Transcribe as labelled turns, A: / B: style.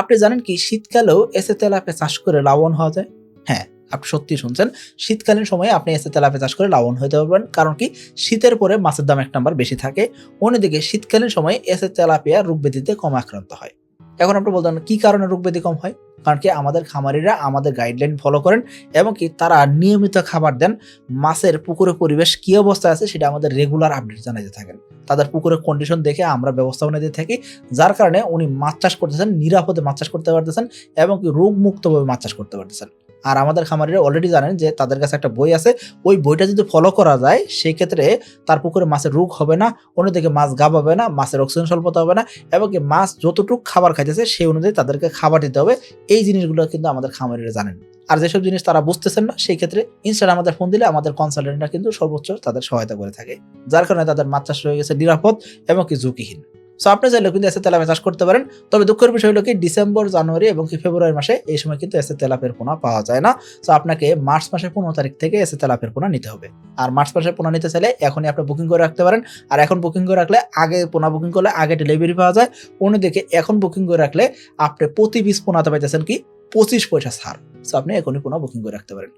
A: আপনি জানেন কি, শীতকালেও এসে তেলাপে চাষ করে লাভবান হওয়া যায়? হ্যাঁ আপনি সত্যি শুনছেন। শীতকালীন সময়ে আপনি এসে তেলাপে চাষ করে লাভবান হতে পারবেন। কারণ কি, শীতের পরে মাছের দাম এক নাম্বার বেশি থাকে। অন্যদিকে শীতকালীন সময়ে এসে তেলাপিয়া রোগ ব্যাধিতে কম আক্রান্ত হয়। এখন আপনি বলতেন কি কারণে রোগ ব্যাধি কম হয়? কারণ কি আমাদের খামারিরা আমাদের গাইডলাইন ফলো করেন এবং কি তারা নিয়মিত খাবার দেন। মাছের পুকুরের পরিবেশ কী অবস্থায় আছে সেটা আমাদের রেগুলার আপডেট জানাতে থাকেন। তাদের পুকুরের কন্ডিশন দেখে আমরা ব্যবস্থাপনা দিয়ে থাকি, যার কারণে উনি মাছ চাষ করতেছেন, নিরাপদে মাছ চাষ করতে পারতেছেন এবং কি রোগমুক্তভাবে মাছ চাষ করতে পারতেছেন। আর আমাদের খামারিরা অলরেডি জানেন যে তাদের কাছে একটা বই আছে, ওই বইটা যদি ফলো করা যায় সেই ক্ষেত্রে তার পুকুরে মাছের রোগ হবে না, অন্যদিকে মাছ গাবাবে না, মাছের অক্সিজেন স্বল্পতা হবে না, এবং মাছ যতটুকু খাবার খাইতেছে, সেই অনুযায়ী তাদেরকে খাবার দিতে হবে। এই জিনিসগুলো কিন্তু আমাদের খামারিরা জানেন। আর যেসব জিনিস তারা বুঝতেছেন না সেই ক্ষেত্রে ইনস্টার আমাদের ফোন দিলে আমাদের কনসালটেন্টরা কিন্তু সর্বোচ্চ তাদের সহায়তা করে থাকে। যার কারণে তাদের মাছ চাষ হয়ে গেছে নিরাপদ এবং কি ঝুঁকিহীন। সো আপনি চাইলে কিন্তু এসে তেলাপে চাষ করতে পারেন। তবে দুঃখের বিষয় হলো কি ডিসেম্বর জানুয়ারি এবং কি ফেব্রুয়ারি মাসে এই সময় কিন্তু এসে তেলাপের পোনা পাওয়া যায় না। সো আপনাকে মার্চ মাসের পনেরো তারিখ থেকে এসে তেলাপের পোনা নিতে হবে। আর মার্চ মাসের পোনা নিতে চাইলে এখনই আপনি বুকিং করে রাখতে পারেন। আর এখন বুকিং করে রাখলে আগে পোনা বুকিং করলে আগে ডেলিভারি পাওয়া যায়। অন্যদিকে এখন বুকিং করে রাখলে আপনি প্রতি পিস পোনাতে পাইতেছেন কি, পঁচিশ পয়সা ছাড়। সো আপনি এখনই পোনা বুকিং করে রাখতে পারেন।